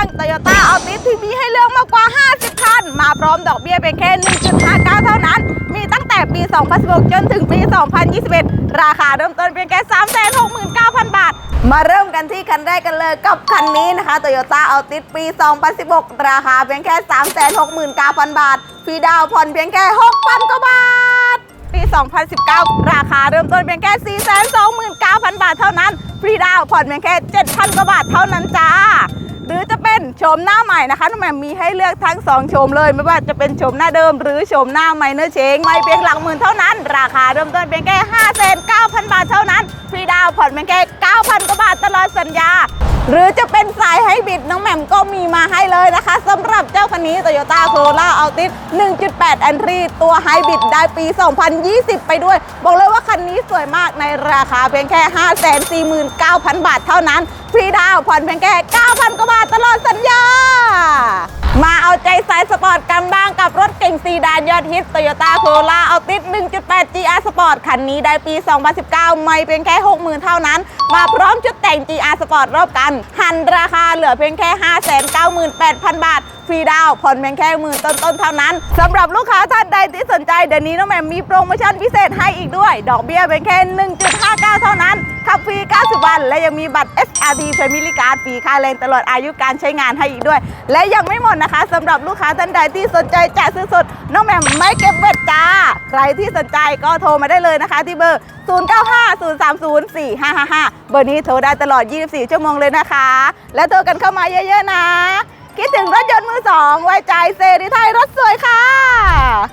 ตั้ง Toyota a l t i s ที่มีให้เลือกมากกว่า 50 คัน มาพร้อมดอกเบี้ยเพียงแค่ 1.59 เท่านั้น มีตั้งแต่ปี 2016 จนถึงปี 2021 ราคาเริ่มต้นเพียงแค่ 369,000 บาท มาเริ่มกันที่คันแรกกันเลยกับคันนี้นะคะ Toyota a l t i s ปี 2016 ราคาเพียงแค่ 369,000 บาทฟรีดาวผ่อนเพียงแค่ 6,000 กว่าบาท ปี 2019 ราคาเริ่มต้นเพียงแค่ 429,000 บาทเท่านั้น ฟรีดาวผ่อนเพียงแค่ 7,000 กว่าบาทเท่านั้นจ้า หรือจะเป็นโฉมหน้าใหม่นะคะน้องแหม่มมีให้เลือกทั้ง2โฉมเลย ไม่ว่าจะเป็นโฉมหน้าเดิมหรือโฉมหน้าใหม่เนื้อเชงไม่เพียงหลักหมื่นเท่านั้น ราคาเริ่มต้นเพียงแค่5,900 บาทเท่านั้นฟรีดาวผ่อนเพียงแค่9,000กว่าบาทตลอดสัญญา หรือจะเป็นสายไฮบริดน้องแหม่มก็มีมาให้เลยนะคะสำหรับเจ้าคันนี้ Toyota Corolla Altis 1.8 a n t r y ตัวไฮบริดได้ปี 2020 ไปด้วย บอกเลยว่าคันนี้สวยมากในราคาเพียงแค่ 549,000 บาทเท่านั้น ฟรีดาวผ่อนเพียงแค่ 9,000 กว่าบาทตลอดสัญญา มาเอาใจสายสปอร์ตกันบ้างกับรถเก่งซีดานยอดฮิต Toyota Corolla Altis 1.8 GR Sport คันนี้ได้ปี 2019 ไม่เพียงแค่ 60,000 เท่านั้น มาพร้อมชุดแต่ง GR Sport รอบกันหันราคาเหลือเพียงแค่ 598,000 บาทฟรีดาวผ่อนเพียงแค่หมื่นต้นๆเท่านั้นสำหรับลูกค้าท่านใดที่สนใจเดี๋ยวนี้น้องแหม่มมีโปรโมชั่นพิเศษให้อีกด้วย ดอกเบี้ยเพียงแค่ 1.59 เท่านั้นขับฟรี 90 วัน และยังมีบัตร SRT Family Card ฟรีค่าแรงตลอดอายุการใช้งานให้อีกด้วย และยังไม่หมดนะคะสำหรับลูกค้าท่านใดที่สนใจจะซื้อสดน้องแหม่มไม่เก็บเวทจ้า ใครที่สนใจก็โทรมาได้เลยนะคะที่เบอร์0950304555 เบอร์นี้โทรได้ตลอด 24 ชั่วโมงเลยนะคะ และโทรกันเข้ามาเยอะๆนะ คิดถึงรถยนต์มือสองไว้ใจเซรีไทยรถสวยค่ะ